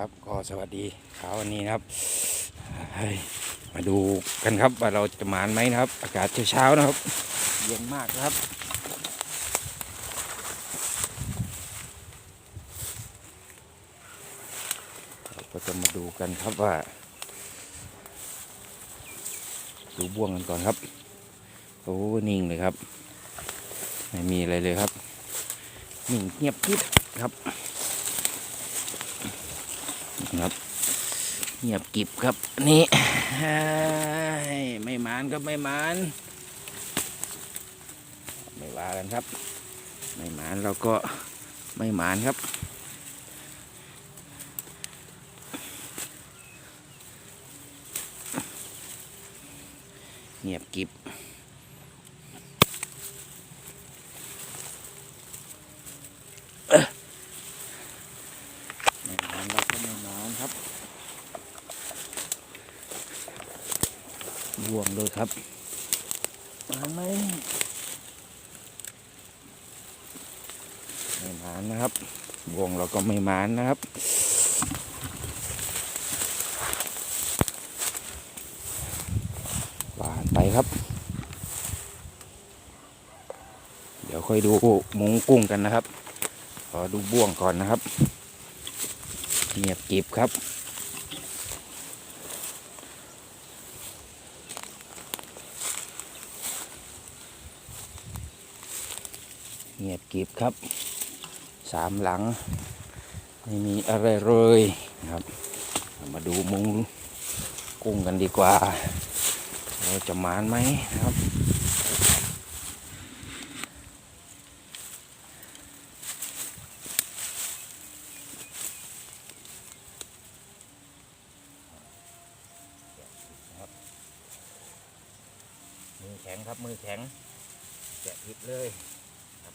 ครับก็สวัสดีเช้าวันนี้นะครับ มาดูกันครับว่าเราจะหมานไหมนะครับ อากาศเช้าๆนะครับ เย็นมากครับเราก็จะมาดูกันครับว่า ดูบ่วงกันก่อนครับโอ้นิ่งเลยครับ ไม่มีอะไรเลยครับนิ่งเงียบกิ๊บครับ ครับเงียบกิบครับนี่ไม่หมานก็ไม่หมานไม่ว่ากันครับ ไม่หมานเราก็ไม่หมานครับเงียบกิบไม่หมานเราก็ไม่หมานครับ บ่วงเลยครับมาไหมไม่มานนะครับบ่วงเราก็ไม่มานนะครับหวานไปครับ เดี๋ยวค่อยดูมุงกุ้งกันนะครับ ขอดูบ่วงก่อนนะครับ เงียบกิบครับ เงียบ กริบครับสามหลัง ไม่มีอะไรเลยนะครับ มาดูมุงกุ้งกันดีกว่า เราจะมานไหมนะครับมือแข็งครับมือแข็งแกะผิดเลยครับ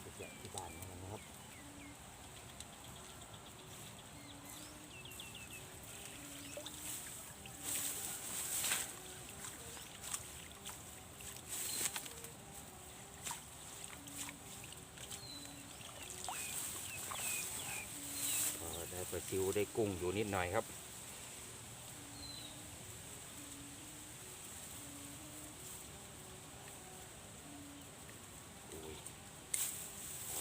ไปแกะที่บ้านกันนะครับ ก็ได้ปลาซิวได้กุ้งอยู่นิดหน่อยครับ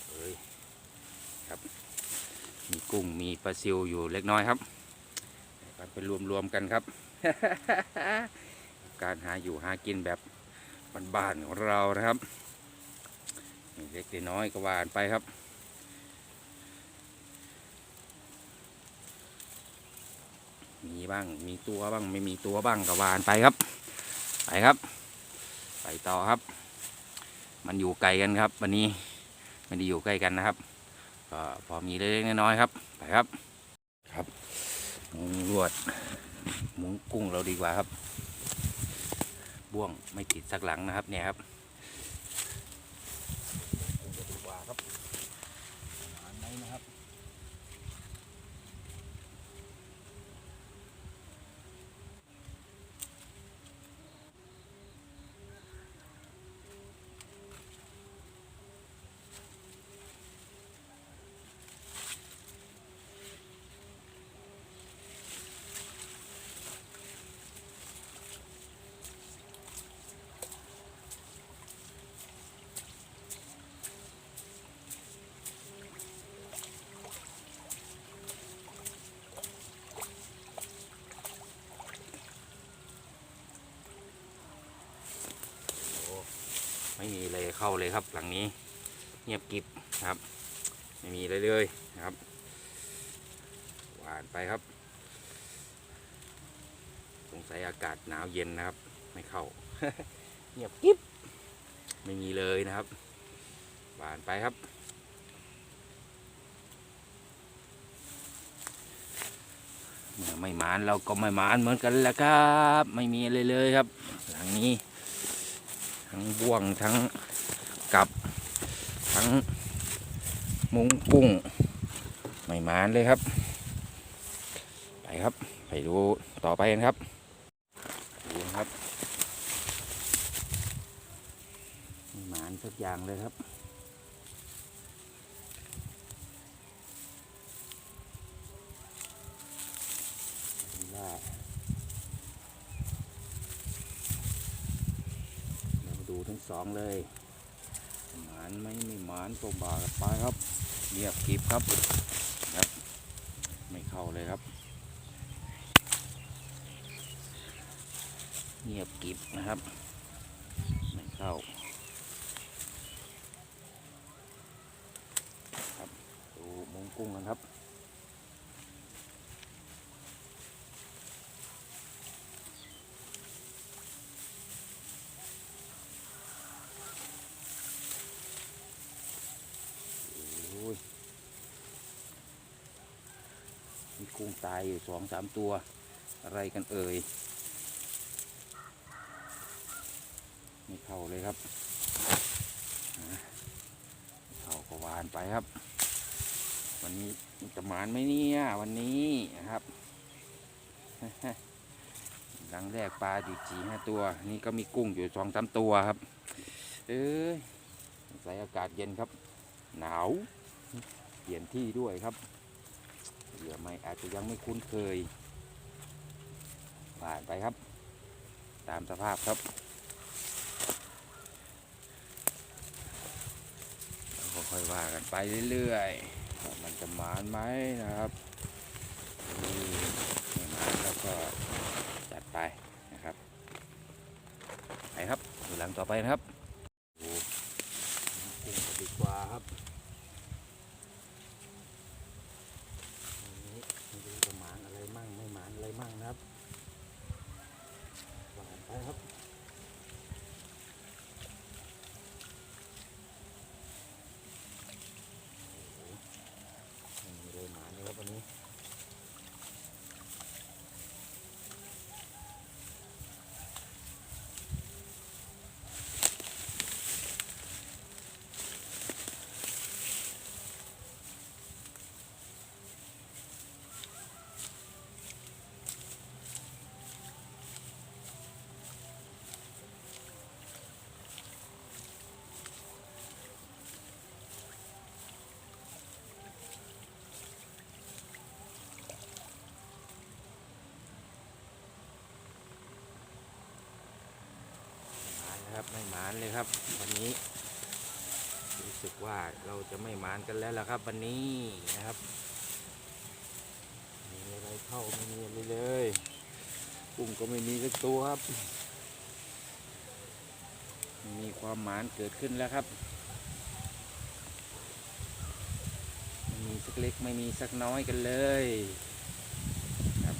เอ้ยครับ มีกุ้งมีปลาซิวอยู่เล็กน้อยครับกันไปรวมๆกันครับ การหาอยู่หากินแบบบ้านๆของเรานะครับ เล็กๆน้อยก็ว่านไปครับ มีบ้าง มีตัวบ้าง ไม่มีตัวบ้างก็ว่ากันไปครับ ไปครับ ไปต่อครับ มันอยู่ไกลกันครับ วันนี้ไม่ได้อยู่ใกล้กันนะครับก็พอมีเล็กๆน้อยๆครับ ไปครับ ครับมุงลวดมุงกุ้งเราดีกว่าครับ บ่วงไม่ติดสักหลังนะครับ เนี่ยครับดีกว่าครับหาไหนนะครับ ไม่มี เข้าเลยครับ หลังนี้เงียบกิบครับ ไม่มีเลยเลยครับหวานไปครับ สงสัยอากาศหนาวเย็นนะครับ ไม่เข้าเงียบกิบไม่มีเลยนะครับหวานไปครับเมื่อไม่มานเราก็ไม่มานเหมือนกันแหละครับ ไม่มีเลยเลยครับ หลังนี้ ทั้งบ่วงทั้ง กับ ทั้งมุ้งกุ้งไม่มานเลยครับ ไปครับ ไปดูต่อไปกันครับดูครับไม่มานสักอย่างเลยครับมาดูทั้งสองเลย หมานไม่ไม่หมานตัวบากันไปครับเงียบกริบครับครับ ไม่เข้าเลยครับ เงียบกริบนะครับ ไม่เข้าครับดูมุงกุ้งกันครับ กุ้งตายอยู่สองสามตัว อะไรกันเอ่ยไม่เข้าเลยครับเข้าก็วานไปครับ วันนี้จะหมานไหมเนี่ยวันนี้นะครับหลังแรกปลาอยู่จีห้าตัว นี่ก็มีกุ้งอยู่สองสามตัวครับ เอ้ยใส่อากาศเย็นครับ หนาวเปลี่ยนที่ด้วยครับ เหยื่อไม่อาจจะยังไม่คุ้นเคยผ่านไปครับ ตามสภาพครับค่อยๆว่ากันไปเรื่อยๆว่ามันจะมานไหมนะครับนี่ไม่หมาแล้วก็จัดไปนะครับไปครับดูหลังต่อไปนะครับดูกุ้งกันดีกว่าครับ วันนี้ไม่รู้จะหมานอะไรมั่งไม่หมานอะไรมั่งนะครับหวานไปครับโอ้โหไม่มีเลยหมานเลยครับวันนี้หมานนะ ครับไม่หมานเลยครับ วันนี้ รู้สึกว่าเราจะไม่หมานกันแล้วล่ะครับ วันนี้นะครับไมมีอะไรเข้าไม่มีอะไรเลยกุ้งก็ไม่มีสักตัวครับ มีความหมานเกิดขึ้นแล้วครับไม่มีสักเล็กไม่มีสักน้อยกันเลยครับ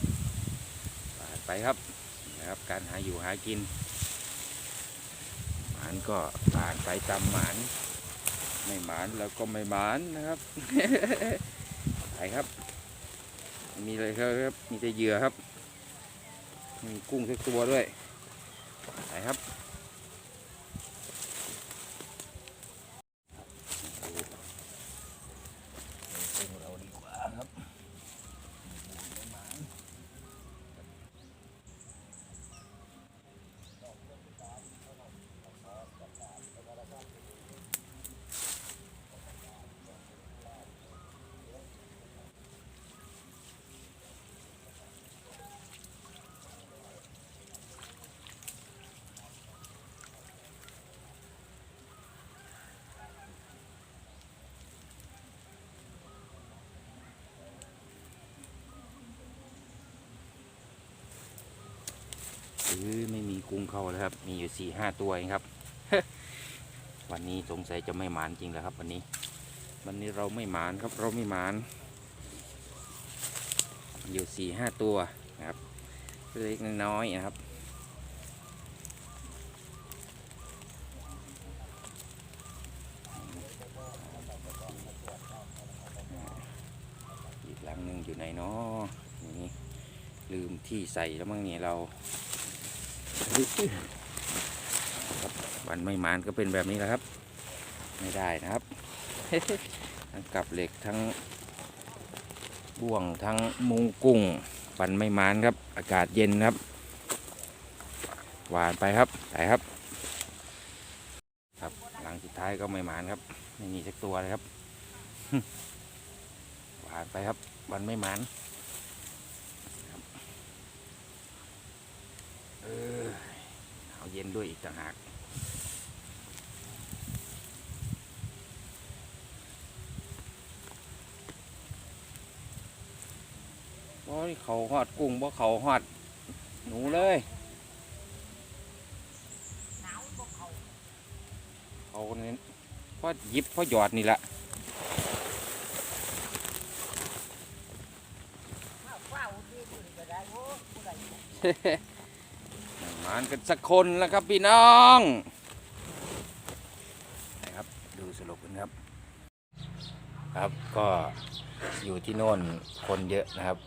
ไปครับนะครับการหาอยู่หากินานก็ผ่านไปตามหมานไม่หมานแล้วก็ไม่หมานนะครับไปครับ มีอะไรครับ มีแต่เหยื่อครับ มีกุ้งสักตัวด้วยไปครับดูกุ้งเราดีกว่าครับไม่หมาน เออไม่มีกุ้งเข้าแล้วครับ มีอยู่สี่ห้าตัวเองครับ วันนี้สงสัยจะไม่หมานจริงแล้วครับ วันนี้ วันนี้เราไม่หมานครับ เราไม่หมาน อยู่สี่ห้าตัวนะครับ เล็กน้อยนะครับอีกหลังหนึ่งอยู่ไหนเนาะนี่ลืมที่ใส่แล้วมั้งเนี่ยเรา วันไม่มานก็เป็นแบบนี้แหละครับ ไม่ได้นะครับ ทั้งกับเหล็กทั้งบ่วงทั้งมุงกุ้งปันไม่มานครับ อากาศเย็นครับ หวานไปครับไปครับ ครับหลังสุดท้ายก็ไม่มานครับ ไม่มีสักตัวเลยครับ หวานไปครับ วันไม่มานครับ เย็นด้วยอีกต่างหากโอ้เขาหอดกุ้งบ่เขาหอด หนูเลยเขาเนี่ยพ่อยิบพ่อหยอดนี่แหละเฮ้ มานกันสักคนแล้วครับพี่น้องนะครับดูสรุปกันครับ ครับก็อยู่ที่โน่นคนเยอะนะครับ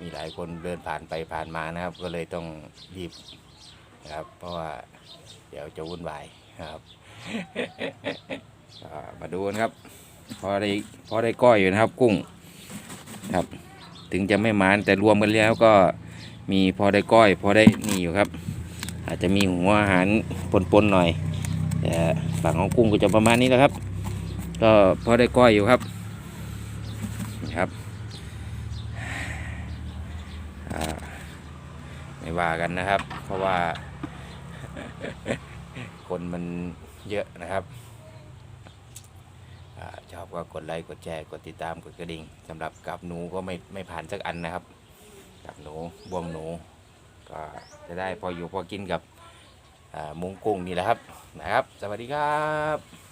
มีหลายคนเดินผ่านไปผ่านมานะครับ ก็เลยต้องรีบนะครับ เพราะว่าเดี๋ยวจะวุ่นวายนะครับมาดูกันครับ พอได้พอได้ก้อยอยู่นะครับกุ้งครับ ถึงจะไม่มานแต่รวมกันแล้วก็ มีพอได้ก้อยพอได้นี่อยู่ครับ อาจจะมีหัวอาหารปนๆหน่อยแต่ฝั่งของกุ้งก็จะประมาณนี้แหละครับ ก็พอได้ก้อยอยู่ครับนี่ครับไม่ว่ากันนะครับ เพราะว่า คนมันเยอะนะครับอชอบก็กดไลค์กดแชร์กดติดตามกดกระดิ่งสำหรับกับหนูก็ไม่ไม่ผ่านสักอันนะครับับหนูบวมหนู ก็จะได้พออยู่พอกินกับมุ้งกุ้งนี่แหละครับนะครับ สวัสดีครับ